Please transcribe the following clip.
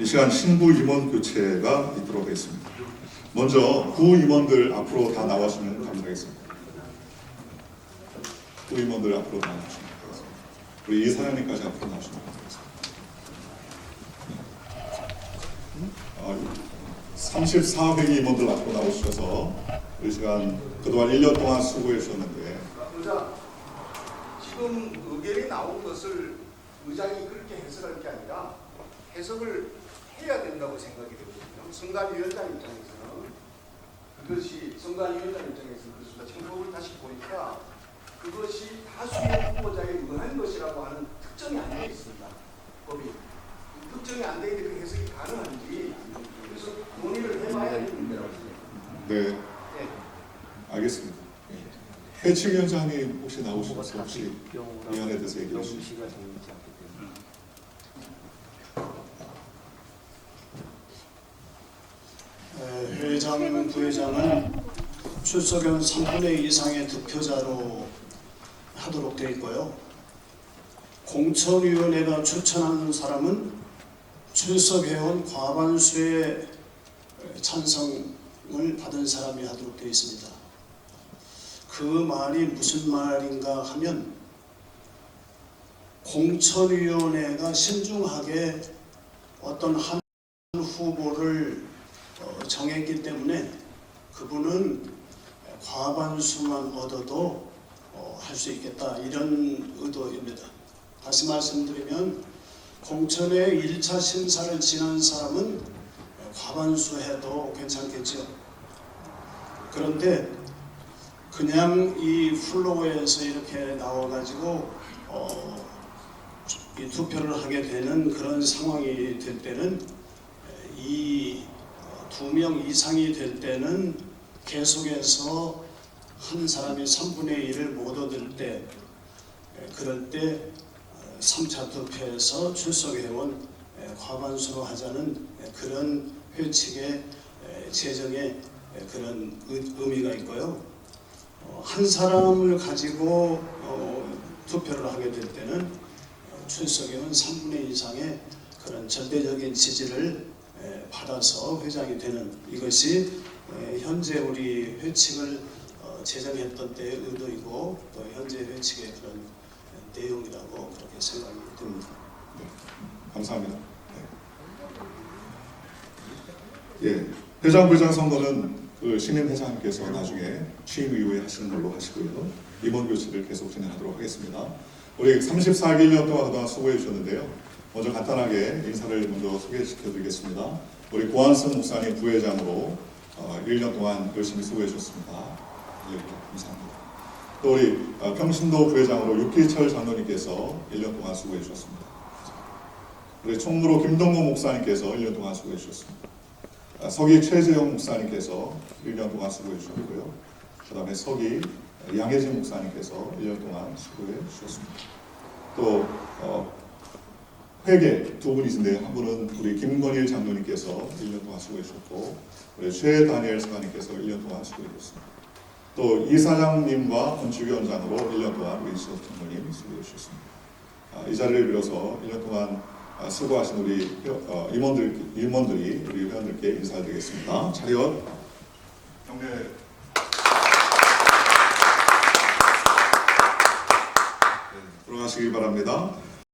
이 시간 신부 임원 교체가 있도록 하겠습니다. 먼저 구 임원들 앞으로 다 나와주시면 감사하겠습니다. 구 임원들 앞으로 다 나와주시면 감사하겠습니다. 우리 이 사장님까지 앞으로 나와주시면 감사하겠습니다. 어, 34회기 임원들 앞으로 나오셔서 이 시간 그동안 1년 동안 수고해 주셨는데 지금 의견이 나온 것을 의장이 그렇게 해석할 게 아니라 해석을 해야 된다고 생각이 되거든요. 성관위원장 입장에서는 그것이 성관위원장 입장에서는 그것보다 청법을 다시 보니까 그것이 다수의 후보자에 의한 것이라고 하는 특정이 안 되어 있습니다. 법이 특정이 안 되어 있는데 그 해석이 가능한지 그래서 논의를 해봐야 될 문제라고 생각합니다. 네 네. 알겠습니다. 예. 해칭 위원장님 혹시 나오셔서 혹시 위원회 대해서 얘기해 주시죠. 회장, 부회장은 출석연 3분의 2 이상의 득표자로 하도록 되어 있고요. 공천위원회가 추천하는 사람은 출석해온 과반수의 찬성을 받은 사람이 하도록 되어 있습니다. 그 말이 무슨 말인가 하면 공천위원회가 신중하게 어떤 한 후보를 어, 정했기 때문에 그분은 과반수만 얻어도 할 수 있겠다 이런 의도입니다. 다시 말씀드리면 공천의 1차 심사를 지난 사람은 과반수 해도 괜찮겠죠. 그런데 그냥 이 플로어에서 이렇게 나와가지고 어, 이 투표를 하게 되는 그런 상황이 될 때는 이 두 명 이상이 될 때는 계속해서 한 사람이 3분의 1을 못 얻을 때 에, 그럴 때 3차 투표에서 출석해온 에, 과반수로 하자는 에, 그런 회칙의 에, 제정의 에, 그런 의- 의미가 있고요. 어, 한 사람을 가지고 어, 투표를 하게 될 때는 어, 출석해온 3분의 2 이상의 그런 절대적인 지지를 에, 받아서 회장이 되는 이것이 에, 현재 우리 회칙을 어, 제정했던 때의 의도이고 또 현재 회칙의 그런 에, 내용이라고 그렇게 생각이 듭니다. 감사합니다. 네. 예, 회장 부회장 선거는 그 신임 회장님께서 나중에 취임 이후에 하시는 걸로 하시고요. 임원 교체를 계속 진행하도록 하겠습니다. 우리 34기 1년 동안 그동안 수고해 주셨는데요. 먼저 간단하게 인사를 먼저 소개시켜 드리겠습니다. 우리 고한승 목사님 부회장으로 어, 1년 동안 열심히 수고해 주셨습니다. 예, 감사합니다. 또 우리 어, 평신도 부회장으로 육기철 장로님께서 1년 동안 수고해 주셨습니다. 우리 총무로 김동모 목사님께서 1년 동안 수고해 주셨습니다. 아, 서기 최재영 목사님께서 1년 동안 수고해 주셨고요. 그 다음에 서기 양혜진 목사님께서 1년 동안 수고해 주셨습니다. 또 어, 회계 두 분이신데 한 분은 우리 김건일 장로님께서 1년 동안 수고해 주셨고 우리 최다니엘 사관님께서 1년 동안 수고해 주셨습니다. 또 이사장님과 건축위원장으로 1년 동안 우리 지석 장로님 수고해 주셨습니다. 아, 이 자리를 빌어서 1년 동안 아, 수고하신 우리 회- 어, 임원들 임원들이 우리 회원들께 인사드리겠습니다. 차렷 경례. 네, 들어가시기 바랍니다.